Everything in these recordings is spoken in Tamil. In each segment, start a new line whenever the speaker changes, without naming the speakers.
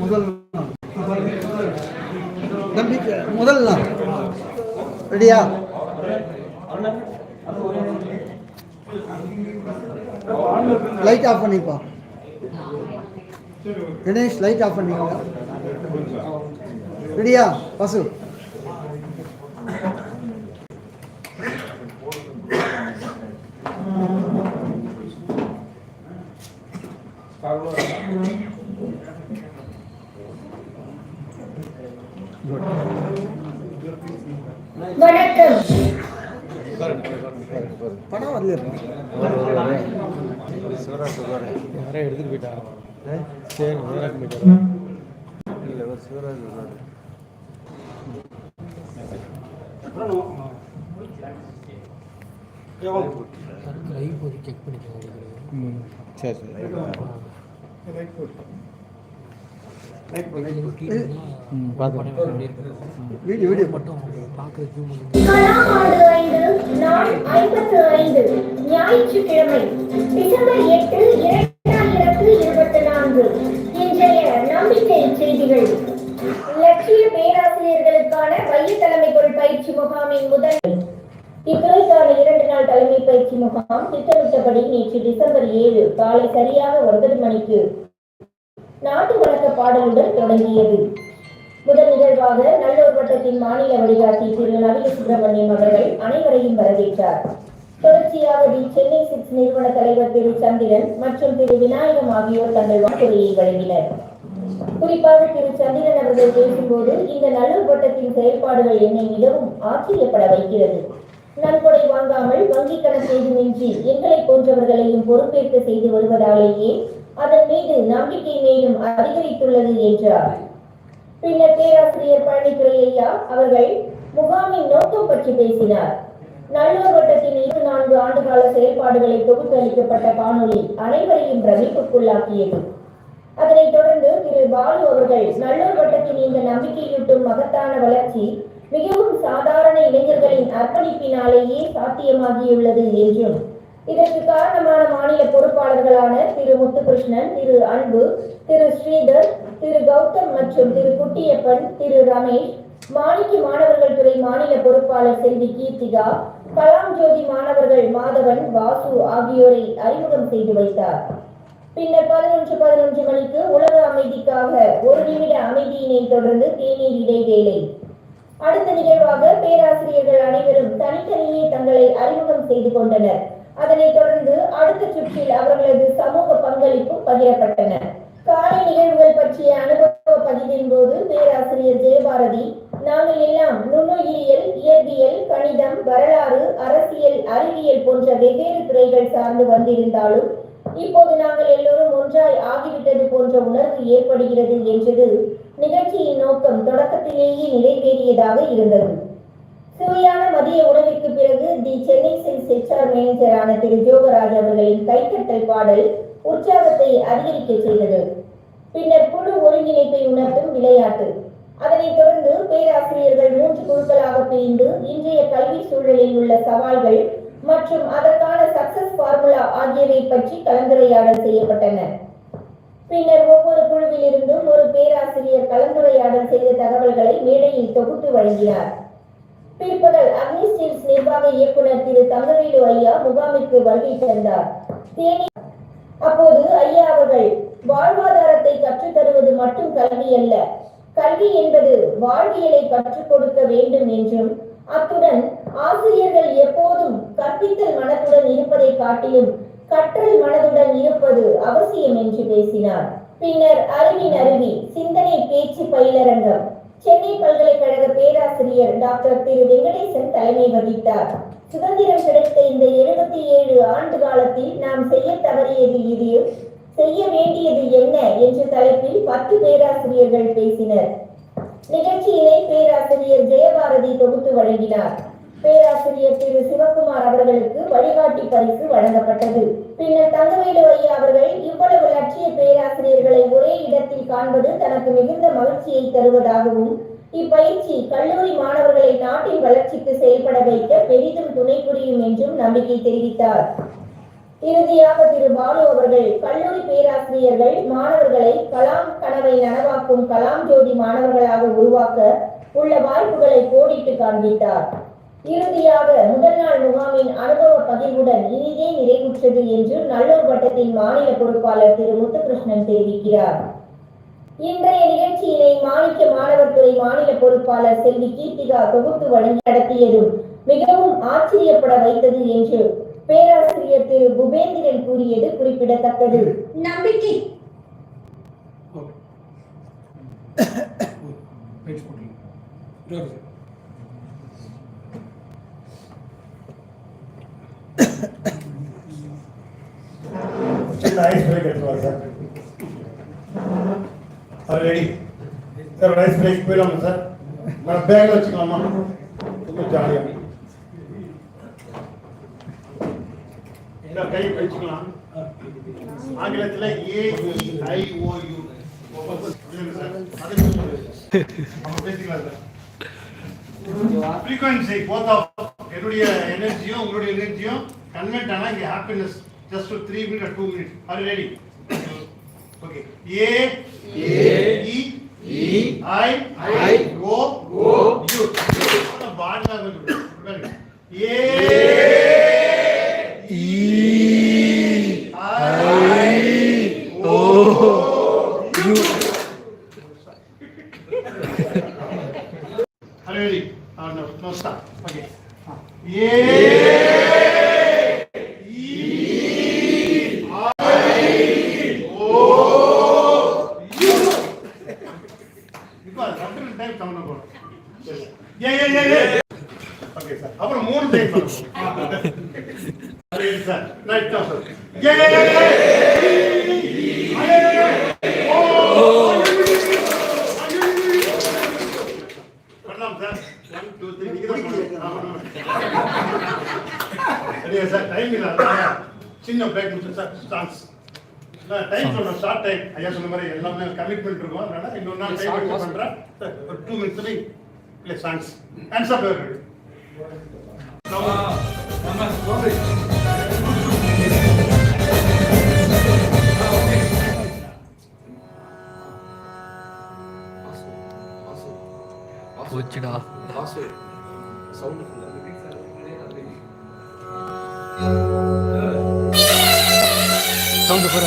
முதல் நம்பிக்கை முதல் நாள். ரெடியா? லைட் ஆஃப் பண்ணிப்பா. கணேஷ் லைட் ஆஃப் பண்ணிக்கோங்க. ரெடியா? பசு. படம் வரல
யாரோ எடுத்துட்டு போயிட்டாங்க சரி. நேராக போயிட்டாங்க லைவ் போய் செக் பண்ணிக்கோங்க சரி சரி
வீடியோ வீடியோ
மட்டும்
ஞாயிற்றுக்கிழமை டிசம்பர் எட்டு இரண்டாயிரத்து இருபத்தி நான்கு இன்றைய நம்பிக்கை செய்திகள். லட்சிய பேராசிரியர்களுக்கான மைய தலைமைக்குள் பயிற்சி முகாமின் முதல் இத்துறைக்கான இரண்டு நாள் தலைமை பயிற்சி முகாம் திட்டமிட்டபடி நேற்று டிசம்பர் ஏழு காலை சரியாக ஒன்பது மணிக்கு பாடலுடன் தொடங்கியது. முதல் நிகழ்வாக நல்லூர் வட்டத்தின் மாநில வழிகாட்டி திரு நவீன சுப்பிரமணியம் அவர்கள் அனைவரையும் வரவேற்றார். தொடர்ச்சியாக தி சென்னை சிக்ஸ் நிறுவன தலைவர் திரு சந்திரன் மற்றும் திரு விநாயகம் ஆகியோர் தங்கள் வாக்குரையை வழங்கினர். குறிப்பாக திரு சந்திரன் அவர்கள் பேசும்போது இந்த நல்லூர் வட்டத்தின் செயல்பாடுகள் என்னை மிகவும் ஆச்சரியப்பட வைக்கிறது. நன்கொடை வாங்காமல் வங்கி கணக்கேதுமின்றி எங்களை போன்றவர்களையும் பொறுப்பேற்க செய்து வருவதாலேயே அதன் மீது நம்பிக்கை மேலும் அதிகரித்துள்ளது என்றார் பின்னர் பேராசிரியர் பழனித்துறை ஐயா அவர்கள் முகாமின் நோக்கம் பற்றி பேசினார். நல்லூர் வட்டத்தின் இரு நான்கு ஆண்டுகால செயல்பாடுகளை தொகுத்து அளிக்கப்பட்ட காணொளி அனைவரையும் பிரமிப்புக்குள்ளாக்கியது. அதனைத் தொடர்ந்து திரு. பாலு அவர்கள் நல்லூர் வட்டத்தின் இந்த நம்பிக்கையூட்டும் மகத்தான வளர்ச்சி மிகவும் சாதாரண இளைஞர்களின் அர்ப்பணிப்பினாலேயே சாத்தியமாகியுள்ளது என்றும் இதற்கு காரணமான மாநில பொறுப்பாளர்களான முத்துகிருஷ்ணன் திரு அன்பு திரு ஸ்ரீதர் திரு கௌதம் மற்றும் திரு குட்டியப்பன் திரு ரமேஷ் மாணிக்க மாணவர்கள் துறை மாநில பொறுப்பாளர் செல்வி கீர்த்திகா கலாம் ஜோதி மாணவர்கள் மாதவன் வாசு ஆகியோரை அறிமுகம் செய்து வைத்தார். பின்னர் பதினொன்று பதினொன்று மணிக்கு உலக அமைதிக்காக ஒரு நிமிட அமைதியினை தொடர்ந்து தேநீர் இடைவேளை. அடுத்த நிகழ்வாக பேராசிரியர்கள் அனைவரும் தனித்தனியே தங்களை அறிமுகம் செய்து கொண்டனர். அதனைத் தொடர்ந்து அடுத்த சுற்றில் அவர்களது சமூக பங்களிப்பும் பகிரப்பட்டன. காலை நிகழ்வுகள் பற்றிய அனுபவ பதிவின் போது பேராசிரியர் ஜெயபாரதி நாங்கள் எல்லாம் நுண்ணுயிரியல் இயற்பியல் கணிதம் வரலாறு அரசியல் அறிவியல் போன்ற வெவ்வேறு துறைகள் சார்ந்து வந்திருந்தாலும் இப்போது நாங்கள் எல்லோரும் ஒன்றாய் ஆகிவிட்டது போன்ற உணர்வு ஏற்படுகிறது என்றது நிகழ்ச்சியின் நோக்கம் தொடக்கத்திலேயே நிறைவேறியதாக இருந்தது. சுவையான மதிய உணவிற்கு பிறகு தி. சென்னை மேனேஜரான திரு ஜோகராஜ் அவர்களின் கைத்தட்டல் பாடல் உற்சாகத்தை அதிகரிக்க செய்தது. பின்னர் குழு ஒருங்கிணைப்பை உணர்த்தும் விளையாட்டு. அதனைத் தொடர்ந்து பேராசிரியர்கள் மூன்று குழுக்களாக பிரிந்து இன்றைய கல்வி சூழலில் உள்ள சவால்கள் மற்றும் அதற்கான சக்சஸ் ஃபார்முலா ஆகியவை பற்றி கலந்துரையாடல் செய்யப்பட்டன. பின்னர் ஒவ்வொரு குழுவிலிருந்தும் ஒரு பேராசிரியர் கலந்துரையாடல் செய்த தகவல்களை மேடையில் தொகுத்து வழங்கினார். பிற்பகல் அக்னி ஸ்டீல்ஸ் நிர்வாக இயக்குனர் திரு தங்கவேலு ஐயா முகாமிற்கு வருகை தந்தார். தேனி அப்போது ஐயா அவர்கள் வாழ்வாதாரத்தை கற்றுத் தருவது மட்டும் கல்வி அல்ல. கல்வி என்பது வாழ்வியலை கற்றுக் கொடுக்க வேண்டும் என்றும் அத்துடன் ஆசிரியர்கள் எப்போதும் கற்பித்தல் மனதுடன் இருப்பதை காட்டிலும் கற்றல் மனதுடன் இருப்பது அவசியம் என்று பேசினார். பின்னர் அறிவின் அருவி சிந்தனை பேச்சு பயிலரங்கம் சென்னை பல்கலைக்கழக பேராசிரியர் டாக்டர் திரு வெங்கடேசன் தலைமை வகித்தார். சுதந்திரம் கிடைத்த இந்த எழுபத்தி ஏழு ஆண்டு காலத்தில் நாம் செய்ய தவறியது இது. செய்ய வேண்டியது என்ன என்ற தலைப்பில் பத்து பேராசிரியர்கள் பேசினர். நிகழ்ச்சியினை பேராசிரியர் ஜெயபாரதி தொகுத்து வழங்கினார். பேராசிரியர் திரு சிவகுமார் அவர்களுக்கு வழிகாட்டி பரிசு வழங்கப்பட்டது. பின்னர் தங்கவேலு ஐயா அவர்கள் இவ்வளவு லட்சிய பேராசிரியர்களை ஒரே இடத்தில் காண்பது தனக்கு மிகுந்த மகிழ்ச்சியை தருவதாகவும் இப்பயிற்சி கல்லூரி மாணவர்களை நாட்டின் வளர்ச்சிக்கு செயல்பட வைக்க பெரிதும் துணை புரியும் என்றும் நம்பிக்கை தெரிவித்தார். இறுதியாக திரு பாலு அவர்கள் கல்லூரி பேராசிரியர்கள் மாணவர்களை கலாம் கனவை நனவாக்கும் கலாம் ஜோதி மாணவர்களாக உருவாக்க உள்ள வாய்ப்புகளை கோடிட்டு காண்பித்தார். இறுதியாக முதல் நாள் முகாமின் அனுபவ பகிர்வுடன் இனிதே நிறைவுற்றது என்று நல்லூர் வட்டத்தின் மாநில பொறுப்பாளர் திரு முத்துகிருஷ்ணன் தெரிவிக்கிறார். இன்றைய நிகழ்ச்சியினை மாணிக்க மாணவர் துறை மாநில பொறுப்பாளர் செல்வி கீர்த்திகா தொகுத்து வழங்கி நடத்தியதும் மிகவும் ஆச்சரியப்பட வைத்தது என்று பேராசிரியர் திரு குபேந்திரன் கூறியது குறிப்பிடத்தக்கது. நம்பிக்கை.
சின்ன ஐஸ் பிரேக் எடுத்துவாங்க சார் சார் ரெடி சார் ஒரு ஐஸ் போயிடலாமா சார் நான் பேக்கில் வச்சுக்கலாமா ரொம்ப ஜாலியாக கை வச்சுக்கலாம் ஆங்கிலத்தில் A E I O U I O frequency both of என்னுடைய எனர்ஜியும் உங்களுடைய எனர்ஜியும் கன்வெர்ட் ஆனா ஹாப்பினஸ் ஜஸ்ட் ஒரு three minute two minute are ready Okay. A. A. E. E. I. I. O. O. U. ಬಾಣ A Are you ready? Oh, no, no, stop. Okay. Yeah. A A A A okay sir அப்புறம் மூணு டைம் பண்ணணும் அரே சார் நைட் தான் sir A A A A பண்ணலாம் சார் ஒன் டூ த்ரீ நீங்க தான் பண்ணணும் சரியா சார் டைம் இல்ல சின்ன பிரேக் சார் ஸ்டான்ஸ் டைம் சொன்னோம் ஷார்ட் டைம் ஐயா சொன்ன மாதிரி எல்லாமே கமிட்மெண்ட் இருக்கும். அதனால இன்னொரு நாள் டைம் எடுத்து பண்றேன். ஒரு டூ மினிட்ஸ்ல இல்லை சாங்ஸ் ஆன்சர்
போச்சுடா. சவுண்ட் போற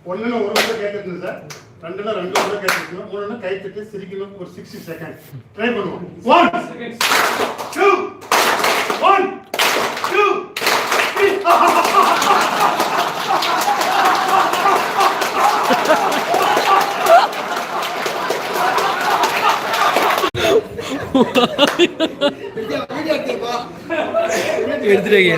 முடிச்சிடலாம் ஒன்றுல ஒரு நிமிஷம் கேட்குறது சார் ரெண்டுல ரெண்டு நிமிஷம் கேட்குறது மூணுல கை தட்டி சிரிக்கணும் ஒரு சிக்ஸ்டி செகண்ட் ட்ரை பண்ணுவோம் ஒன் டூ ஒன் டூ
எடுத்துட்டீங்க